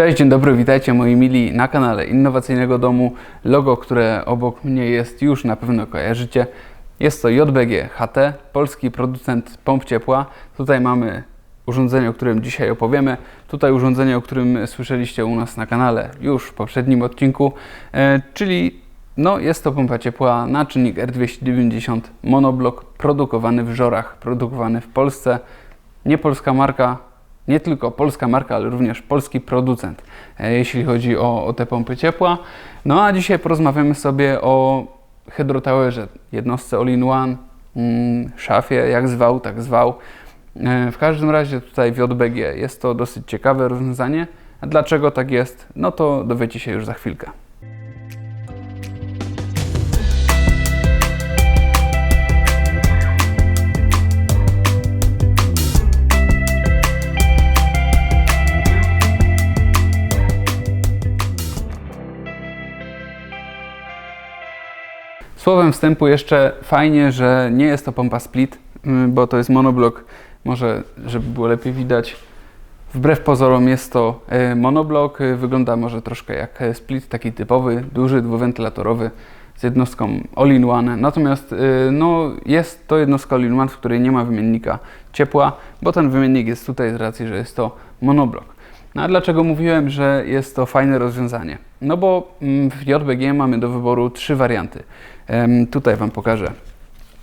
Cześć, dzień dobry, witajcie moi mili na kanale Innowacyjnego Domu. Logo, które obok mnie jest, już na pewno kojarzycie. Jest to JBG HT, polski producent pomp ciepła. Tutaj mamy urządzenie, o którym dzisiaj opowiemy. Tutaj urządzenie, o którym słyszeliście u nas na kanale już w poprzednim odcinku, e, czyli no, jest to pompa ciepła na czynnik R290 monoblok, produkowany w Żorach, produkowany w Polsce. Nie polska marka, nie tylko polska marka, ale również polski producent, e, jeśli chodzi o, o te pompy ciepła. No a dzisiaj porozmawiamy sobie o hydrotowerze, jednostce all-in-one, mm, szafie, jak zwał, tak zwał. E, W każdym razie tutaj w JBG jest to dosyć ciekawe rozwiązanie. Dlaczego tak jest? No to dowiecie się już za chwilkę. Słowem wstępu jeszcze fajnie, że nie jest to pompa split, mm, bo to jest monoblok. Może, żeby było lepiej widać. Wbrew pozorom jest to e, monoblok. e, Wygląda może troszkę jak e, split, taki typowy, duży, dwuwentylatorowy z jednostką all-in-one. Natomiast no, jest to jednostka all-in-one, w której nie ma wymiennika ciepła, bo ten wymiennik jest tutaj z racji, że jest to monoblok. No a dlaczego mówiłem, że jest to fajne rozwiązanie? No bo mm, w JBG mamy do wyboru trzy warianty. Tutaj Wam pokażę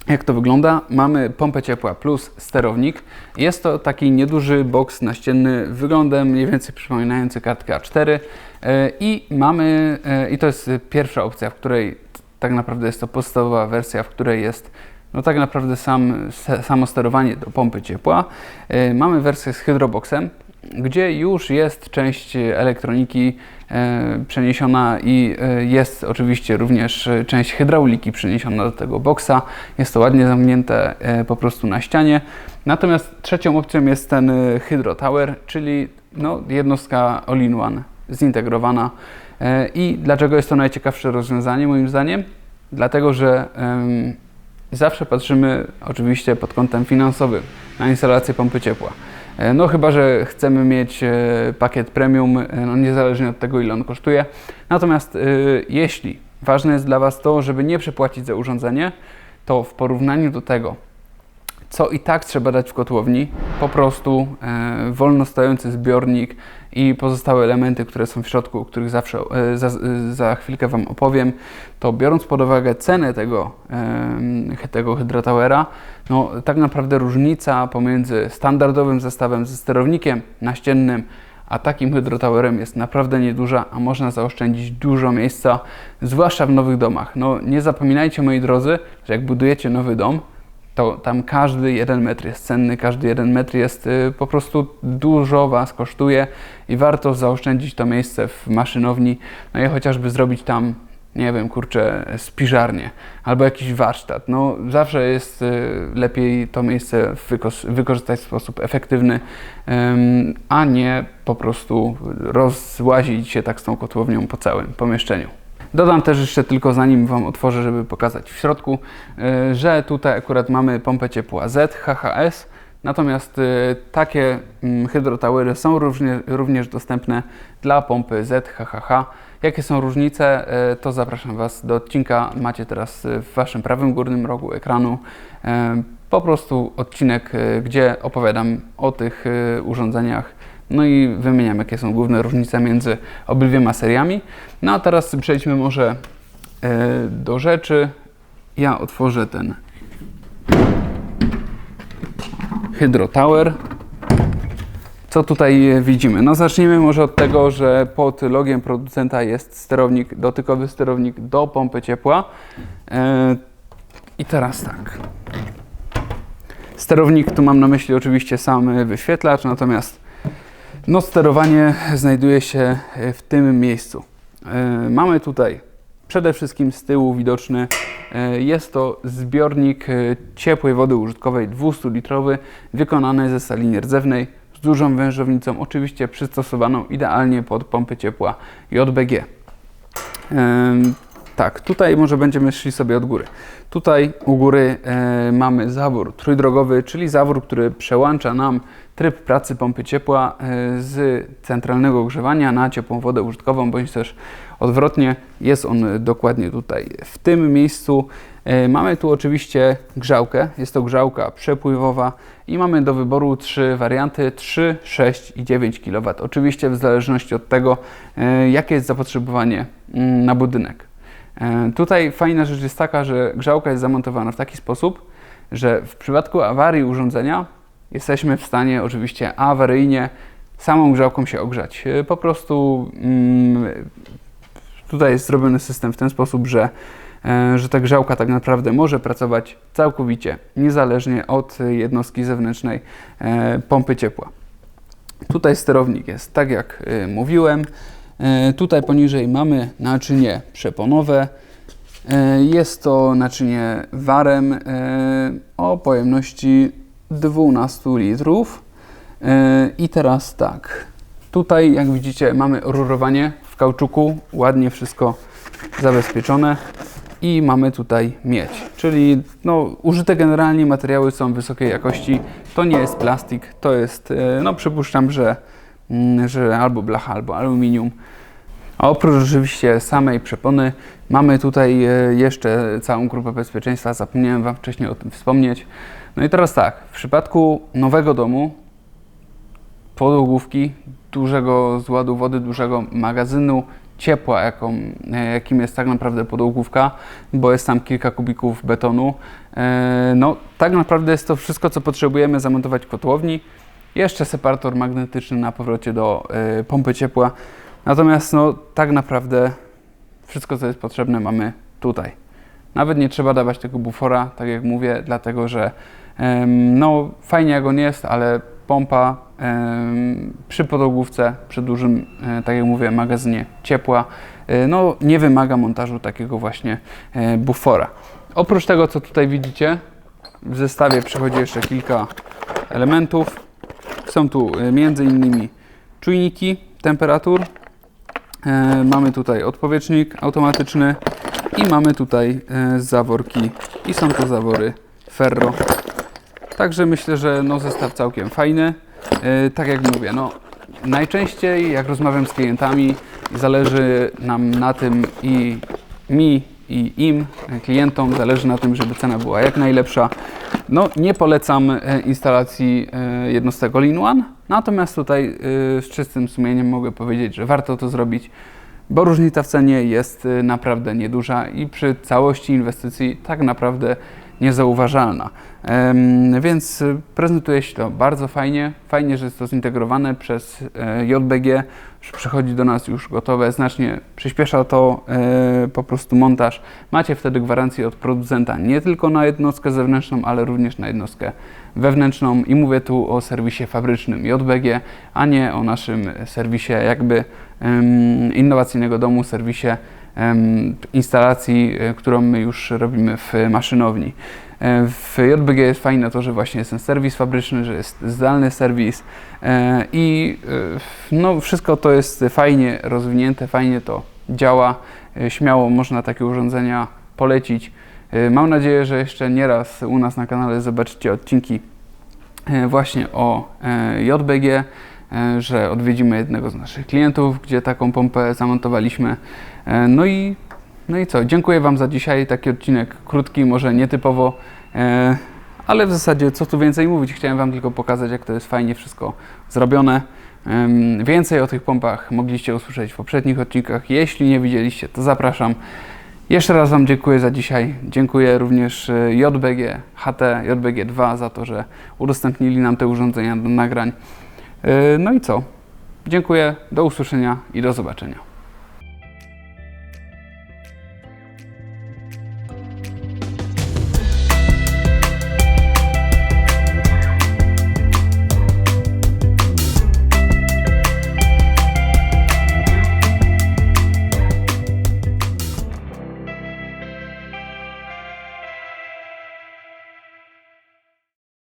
jak to wygląda? Mamy pompę ciepła plus sterownik. Jest to taki nieduży boks naścienny, wyglądem mniej więcej przypominający kartkę A4 E, i mamy, e, i to jest pierwsza opcja, w której tak naprawdę jest to podstawowa wersja, w której jest no tak naprawdę sam, samo sterowanie do pompy ciepła. E, Mamy wersję z hydroboxem, gdzie już jest część elektroniki e, przeniesiona i e, jest oczywiście również e, część hydrauliki przeniesiona do tego boksa. Jest to ładnie zamknięte po prostu na ścianie. Natomiast trzecią opcją jest ten Hydro Tower, czyli no, jednostka all-in-one zintegrowana. I dlaczego jest to najciekawsze rozwiązanie moim zdaniem? Dlatego, że zawsze patrzymy oczywiście pod kątem finansowym na instalację pompy ciepła. E, No chyba, że chcemy mieć e, pakiet premium, e, no niezależnie od tego, ile on kosztuje. Natomiast jeśli ważne jest dla Was to, żeby nie przepłacić za urządzenie, to w porównaniu do tego, co i tak trzeba dać w kotłowni, po prostu e, wolno stojący zbiornik i pozostałe elementy, które są w środku, o których zawsze e, za, e, za chwilkę Wam opowiem, to biorąc pod uwagę cenę tego, e, tego hydrotowera, no tak naprawdę różnica pomiędzy standardowym zestawem ze sterownikiem naściennym a takim hydrotowerem jest naprawdę nieduża, a można zaoszczędzić dużo miejsca, zwłaszcza w nowych domach. No nie zapominajcie moi drodzy, że jak budujecie nowy dom, to tam każdy jeden metr jest cenny, każdy jeden metr jest y, po prostu dużo Was kosztuje i warto zaoszczędzić to miejsce w maszynowni, no i chociażby zrobić tam, nie wiem, kurczę, spiżarnię albo jakiś warsztat. No zawsze jest y, lepiej to miejsce wykorzystać w sposób efektywny, a nie po prostu rozłazić się tak z tą kotłownią po całym pomieszczeniu. Dodam też jeszcze tylko zanim Wam otworzę, żeby pokazać w środku, y, że tutaj akurat mamy pompę ciepła Z HHS, natomiast y, takie mm, hydrotowery są również, dostępne dla pompy Z HHH. Jakie są różnice, y, to zapraszam Was do odcinka. Macie teraz w Waszym prawym górnym rogu ekranu po prostu odcinek, gdzie opowiadam o tych urządzeniach no i wymieniam, jakie są główne różnice między obydwiema seriami. No a teraz przejdźmy może e, do rzeczy. Ja otworzę ten Hydro Tower. Co tutaj widzimy? No zacznijmy może od tego, że pod logiem producenta jest sterownik, dotykowy sterownik do pompy ciepła. E, I teraz tak. Sterownik, tu mam na myśli oczywiście sam wyświetlacz, natomiast no, sterowanie znajduje się e, w tym miejscu. E, Mamy tutaj przede wszystkim z tyłu widoczny e, jest to zbiornik ciepłej wody użytkowej 200-litrowy wykonany ze stali nierdzewnej z dużą wężownicą, oczywiście przystosowaną idealnie pod pompy ciepła JBG. Tak, tutaj może będziemy szli sobie od góry. Tutaj u góry e, mamy zawór trójdrogowy, czyli zawór, który przełącza nam tryb pracy pompy ciepła e, z centralnego ogrzewania na ciepłą wodę użytkową, bądź też odwrotnie. Jest on dokładnie tutaj. W tym miejscu e, mamy tu oczywiście grzałkę. Jest to grzałka przepływowa i mamy do wyboru trzy warianty 3, 6 i 9 kW. Oczywiście w zależności od tego, e, jakie jest zapotrzebowanie mm, na budynek. E, Tutaj fajna rzecz jest taka, że grzałka jest zamontowana w taki sposób, że w przypadku awarii urządzenia jesteśmy w stanie oczywiście awaryjnie samą grzałką się ogrzać. E, Po prostu mm, tutaj jest zrobiony system w ten sposób, że, e, że ta grzałka tak naprawdę może pracować całkowicie niezależnie od jednostki zewnętrznej pompy ciepła. Tutaj sterownik jest tak jak mówiłem. E, Tutaj poniżej mamy naczynie przeponowe. E, Jest to naczynie warem e, o pojemności 12 litrów. I teraz tak, tutaj jak widzicie mamy rurowanie w kauczuku, ładnie wszystko zabezpieczone. I mamy tutaj miedź, czyli no, użyte generalnie materiały są wysokiej jakości, to nie jest plastik, to jest, no przypuszczam, że, że albo blacha, albo aluminium. A oprócz oczywiście samej przepony mamy tutaj e, jeszcze całą grupę bezpieczeństwa, zapomniałem Wam wcześniej o tym wspomnieć. No i teraz tak, w przypadku nowego domu podłogówki, dużego zładu wody, dużego magazynu ciepła, jaką, e, jakim jest tak naprawdę podłogówka, bo jest tam kilka kubików betonu. E, No, tak naprawdę jest to wszystko, co potrzebujemy zamontować w kotłowni. Jeszcze separator magnetyczny na powrocie do e, pompy ciepła. Natomiast no, tak naprawdę wszystko, co jest potrzebne, mamy tutaj. Nawet nie trzeba dawać tego bufora, tak jak mówię, dlatego że no, fajnie jak on jest, ale pompa przy podłogówce, przy dużym, e, tak jak mówię, magazynie ciepła, e, no, nie wymaga montażu takiego właśnie e, bufora. Oprócz tego, co tutaj widzicie, w zestawie przychodzi jeszcze kilka elementów. Są tu e, innymi czujniki temperatur, E, mamy tutaj odpowietrznik automatyczny i mamy tutaj e, zaworki i są to zawory ferro. Także myślę, że no zestaw całkiem fajny. Tak jak mówię, no najczęściej jak rozmawiam z klientami zależy nam na tym i mi i im, klientom zależy na tym, żeby cena była jak najlepsza. No nie polecam instalacji jednostek all-in-one, natomiast tutaj e, z czystym sumieniem mogę powiedzieć, że warto to zrobić, bo różnica w cenie jest e, naprawdę nieduża i przy całości inwestycji tak naprawdę niezauważalna. Więc e, prezentuje się to bardzo fajnie. Fajnie, że jest to zintegrowane przez e, JBG, że przychodzi do nas już gotowe. Znacznie przyspiesza to e, po prostu montaż. Macie wtedy gwarancję od producenta nie tylko na jednostkę zewnętrzną, ale również na jednostkę wewnętrzną. I mówię tu o serwisie fabrycznym JBG, a nie o naszym serwisie jakby innowacyjnego domu, serwisie instalacji, e, którą my już robimy w maszynowni. E, W JBG jest fajne to, że właśnie jest ten serwis fabryczny, że jest zdalny serwis e, i no, wszystko to jest fajnie rozwinięte, fajnie to działa. Śmiało można takie urządzenia polecić. Mam nadzieję, że jeszcze nieraz u nas na kanale zobaczycie odcinki właśnie o JBG, że odwiedzimy jednego z naszych klientów, gdzie taką pompę zamontowaliśmy. E, No i, no i co? Dziękuję Wam za dzisiaj. Taki odcinek krótki, może nietypowo, e, ale w zasadzie co tu więcej mówić. Chciałem Wam tylko pokazać, jak to jest fajnie wszystko zrobione. Więcej o tych pompach mogliście usłyszeć w poprzednich odcinkach. Jeśli nie widzieliście, to zapraszam. Jeszcze raz Wam dziękuję za dzisiaj. Dziękuję również e, JBG, HT, JBG2 za to, że udostępnili nam te urządzenia do nagrań. E, No i co? Dziękuję, do usłyszenia i do zobaczenia.